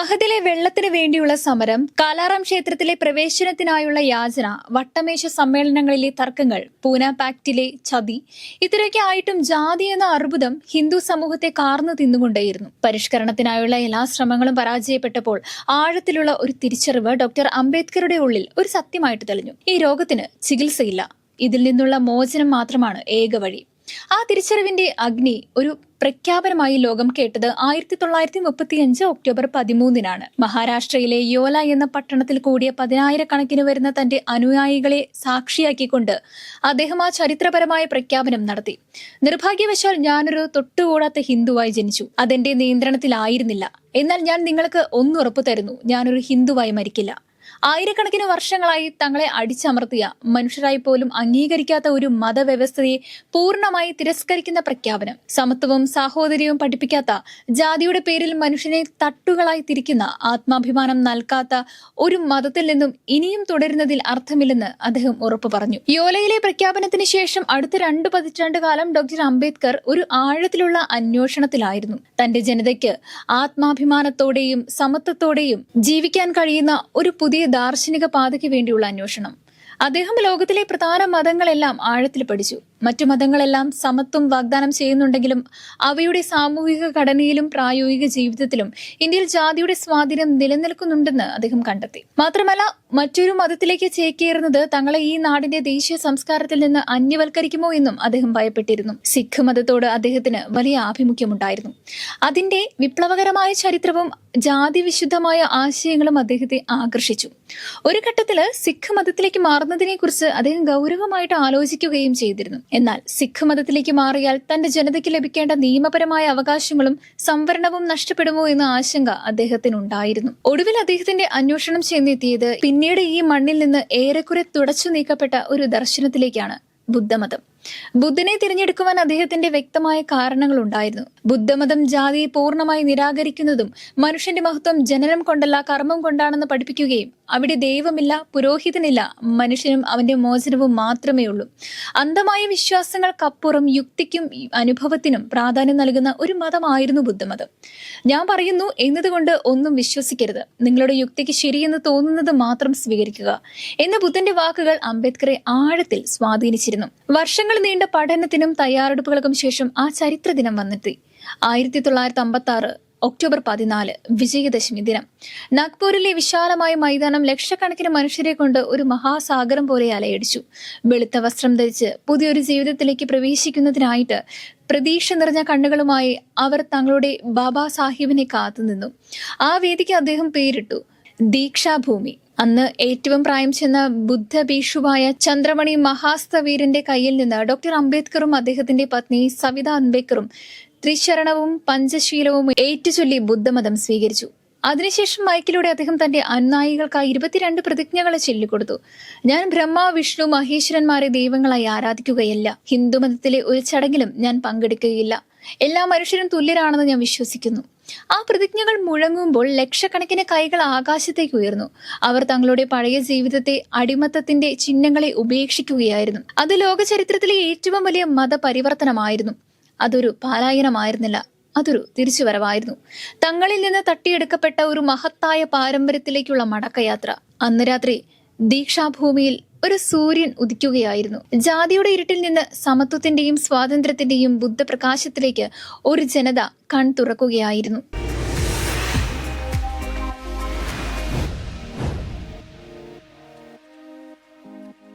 മഹദിലെ വെള്ളത്തിന് വേണ്ടിയുള്ള സമരം കാലാറാം ക്ഷേത്രത്തിലെ പ്രവേശനത്തിനായുള്ള യാചന വട്ടമേശ സമ്മേളനങ്ങളിലെ തർക്കങ്ങൾ പൂന പാക്റ്റിലെ ചതി ഇത്രയൊക്കെ ആയിട്ടും ജാതി എന്ന അർബുദം ഹിന്ദു സമൂഹത്തെ കാർന്നു തിന്നുകൊണ്ടേയിരുന്നു. പരിഷ്കരണത്തിനായുള്ള എല്ലാ ശ്രമങ്ങളും പരാജയപ്പെട്ടപ്പോൾ ആഴത്തിലുള്ള ഒരു തിരിച്ചറിവ് ഡോക്ടർ അംബേദ്കറുടെ ഉള്ളിൽ ഒരു സത്യമായിട്ട് തെളിഞ്ഞു. ഈ രോഗത്തിന് ചികിത്സയില്ല. ഇതിൽ നിന്നുള്ള മോചനം മാത്രമാണ് ഏക വഴി. ആ തിരിച്ചറിവിന്റെ അഗ്നി ഒരു പ്രഖ്യാപനമായി ലോകം കേട്ടത് ആയിരത്തി തൊള്ളായിരത്തി മുപ്പത്തി അഞ്ച് ഒക്ടോബർ പതിമൂന്നിനാണ്. മഹാരാഷ്ട്രയിലെ യോല എന്ന പട്ടണത്തിൽ കൂടിയ പതിനായിരക്കണക്കിന് വരുന്ന തന്റെ അനുയായികളെ സാക്ഷിയാക്കിക്കൊണ്ട് അദ്ദേഹം ആ ചരിത്രപരമായ പ്രഖ്യാപനം നടത്തി. നിർഭാഗ്യവശാൽ ഞാനൊരു തൊട്ടുകൂടാത്ത ഹിന്ദുവായി ജനിച്ചു. അതെന്റെ നിയന്ത്രണത്തിലായിരുന്നില്ല. എന്നാൽ ഞാൻ നിങ്ങൾക്ക് ഒന്നുറപ്പു തരുന്നു ഞാനൊരു ഹിന്ദുവായി മരിക്കില്ല. ആയിരക്കണക്കിന് വർഷങ്ങളായി തങ്ങളെ അടിച്ചമർത്തിയ മനുഷ്യരായി പോലും അംഗീകരിക്കാത്ത ഒരു മതവ്യവസ്ഥയെ പൂർണമായി തിരസ്കരിക്കുന്ന പ്രഖ്യാപനം സമത്വവും സാഹോദര്യവും പഠിപ്പിക്കാത്ത ജാതിയുടെ പേരിൽ മനുഷ്യനെ തട്ടുകളായി തിരിക്കുന്ന ആത്മാഭിമാനം നൽകാത്ത ഒരു മതത്തിൽ നിന്നും ഇനിയും തുടരുന്നതിൽ അർത്ഥമില്ലെന്ന് അദ്ദേഹം ഉറപ്പു പറഞ്ഞു. യോലയിലെ പ്രഖ്യാപനത്തിന് ശേഷം അടുത്ത രണ്ട് പതിറ്റാണ്ട് കാലം ഡോക്ടർ അംബേദ്കർ ഒരു ആഴത്തിലുള്ള അന്വേഷണത്തിലായിരുന്നു. തന്റെ ജനതയ്ക്ക് ആത്മാഭിമാനത്തോടെയും സമത്വത്തോടെയും ജീവിക്കാൻ കഴിയുന്ന ഒരു പുതിയ ദാർശനിക പാതയ്ക്ക് വേണ്ടിയുള്ള അന്വേഷണം. അദ്ദേഹം ലോകത്തിലെ പ്രധാന മതങ്ങളെല്ലാം ആഴത്തിൽ പഠിച്ചു. മറ്റു മതങ്ങളെല്ലാം സമത്വം വാഗ്ദാനം ചെയ്യുന്നുണ്ടെങ്കിലും അവയുടെ സാമൂഹിക ഘടനയിലും പ്രായോഗിക ജീവിതത്തിലും ഇന്ത്യയിൽ ജാതിയുടെ സ്വാധീനം നിലനിൽക്കുന്നുണ്ടെന്ന് അദ്ദേഹം കണ്ടെത്തി. മാത്രമല്ല മറ്റൊരു മതത്തിലേക്ക് ചേക്കേറുന്നത് തങ്ങളെ ഈ നാടിന്റെ ദേശീയ സംസ്കാരത്തിൽ നിന്ന് അന്യവൽക്കരിക്കുമോ എന്നും അദ്ദേഹം ഭയപ്പെട്ടിരുന്നു. സിഖ് മതത്തോട് അദ്ദേഹത്തിന് വലിയ ആഭിമുഖ്യമുണ്ടായിരുന്നു. അതിന്റെ വിപ്ലവകരമായ ചരിത്രവും ജാതി വിശുദ്ധമായ ആശയങ്ങളും അദ്ദേഹത്തെ ആകർഷിച്ചു. ഒരു ഘട്ടത്തിൽ സിഖ് മതത്തിലേക്ക് മാറുന്നതിനെ കുറിച്ച് അദ്ദേഹം ഗൗരവമായിട്ട് ആലോചിക്കുകയും ചെയ്തിരുന്നു. എന്നാൽ സിഖ് മതത്തിലേക്ക് മാറിയാൽ തന്റെ ജനതയ്ക്ക് ലഭിക്കേണ്ട നിയമപരമായ അവകാശങ്ങളും സംവരണവും നഷ്ടപ്പെടുമോ എന്ന ആശങ്ക അദ്ദേഹത്തിനുണ്ടായിരുന്നു. ഒടുവിൽ അദ്ദേഹത്തിന്റെ അന്വേഷണം ചെന്നെത്തിയത് പിന്നീട് ഈ മണ്ണിൽ നിന്ന് ഏറെക്കുറെ തുടച്ചു നീക്കപ്പെട്ട ഒരു ദർശനത്തിലേക്കാണ് ബുദ്ധമതം. ബുദ്ധനെ തിരഞ്ഞെടുക്കുവാൻ അദ്ദേഹത്തിന്റെ വ്യക്തമായ കാരണങ്ങൾ ഉണ്ടായിരുന്നു. ബുദ്ധമതം ജാതിയെ പൂർണമായി നിരാകരിക്കുന്നതും മനുഷ്യന്റെ മഹത്വം ജനനം കൊണ്ടല്ല കർമ്മം കൊണ്ടാണെന്ന് പഠിപ്പിക്കുകയും അവിടെ ദൈവമില്ല പുരോഹിതനില്ല മനുഷ്യനും അവന്റെ മോചനവും മാത്രമേ ഉള്ളൂ. അന്ധമായ വിശ്വാസങ്ങൾക്കപ്പുറം യുക്തിക്കും അനുഭവത്തിനും പ്രാധാന്യം നൽകുന്ന ഒരു മതമായിരുന്നു ബുദ്ധമതം. ഞാൻ പറയുന്നു എന്നതുകൊണ്ട് ഒന്നും വിശ്വസിക്കരുത്. നിങ്ങളുടെ യുക്തിക്ക് ശരിയെന്ന് തോന്നുന്നത് മാത്രം സ്വീകരിക്കുക. എന്ന ബുദ്ധന്റെ വാക്കുകൾ അംബേദ്കറെ ആഴത്തിൽ സ്വാധീനിച്ചിരുന്നു. വർഷങ്ങൾ നീണ്ട പഠനത്തിനും തയ്യാറെടുപ്പുകൾക്കും ശേഷം ആ ചരിത്ര ദിനം വന്നെത്തി. ആയിരത്തി തൊള്ളായിരത്തി അമ്പത്തി ആറ് ഒക്ടോബർ പതിനാല് വിജയദശമി ദിനം. നാഗ്പൂരിലെ വിശാലമായ മൈതാനം ലക്ഷക്കണക്കിന് മനുഷ്യരെ കൊണ്ട് ഒരു മഹാസാഗരം പോലെ അലയടിച്ചു. വെളുത്ത വസ്ത്രം ധരിച്ച് പുതിയൊരു ജീവിതത്തിലേക്ക് പ്രവേശിക്കുന്നതിനായിട്ട് പ്രതീക്ഷ നിറഞ്ഞ കണ്ണുകളുമായി അവർ തങ്ങളുടെ ബാബാ സാഹിബിനെ കാത്തുനിന്നു. ആ വേദിക്ക് അദ്ദേഹം പേരിട്ടു. ദീക്ഷാഭൂമി. അന്ന് ഏറ്റവും പ്രായം ചെന്ന ബുദ്ധഭീഷുവായ ചന്ദ്രമണി മഹാസ്തവീരന്റെ കയ്യിൽ നിന്ന് ഡോക്ടർ അംബേദ്കറും അദ്ദേഹത്തിന്റെ പത്നി സവിത അംബേദ്കറും ത്രിശരണവും പഞ്ചശീലവും ഏറ്റുചൊല്ലി ബുദ്ധമതം സ്വീകരിച്ചു. അതിനുശേഷം മൈക്കിലൂടെ അദ്ദേഹം തന്റെ അനുനായികൾക്കായി ഇരുപത്തിരണ്ട് പ്രതിജ്ഞകളെ ചൊല്ലിക്കൊടുത്തു. ഞാൻ ബ്രഹ്മ വിഷ്ണു മഹേശ്വരന്മാരെ ദൈവങ്ങളായി ആരാധിക്കുകയല്ല. ഹിന്ദുമതത്തിലെ ഒരു ചടങ്ങിലും ഞാൻ പങ്കെടുക്കുകയില്ല. എല്ലാ മനുഷ്യരും തുല്യരാണെന്ന് ഞാൻ വിശ്വസിക്കുന്നു. ആ പ്രതിജ്ഞകൾ മുഴങ്ങുമ്പോൾ ലക്ഷക്കണക്കിന് കൈകൾ ആകാശത്തേക്ക് ഉയർന്നു. അവർ തങ്ങളുടെ പഴയ ജീവിതത്തെ അടിമത്തത്തിന്റെ ചിഹ്നങ്ങളെ ഉപേക്ഷിക്കുകയായിരുന്നു. അത് ലോക ചരിത്രത്തിലെ ഏറ്റവും വലിയ മതപരിവർത്തനമായിരുന്നു. അതൊരു പാലായനമായിരുന്നില്ല അതൊരു തിരിച്ചുവരവായിരുന്നു. തങ്ങളിൽ നിന്ന് തട്ടിയെടുക്കപ്പെട്ട ഒരു മഹത്തായ പാരമ്പര്യത്തിലേക്കുള്ള മടക്കയാത്ര. അന്ന് രാത്രി ദീക്ഷാഭൂമിയിൽ ഒരു സൂര്യൻ ഉദിക്കുകയായിരുന്നു. ജാതിയുടെ ഇരുട്ടിൽ നിന്ന് സമത്വത്തിന്റെയും സ്വാതന്ത്ര്യത്തിന്റെയും ബുദ്ധപ്രകാശത്തിലേക്ക് ഒരു ജനത കൺ തുറക്കുകയായിരുന്നു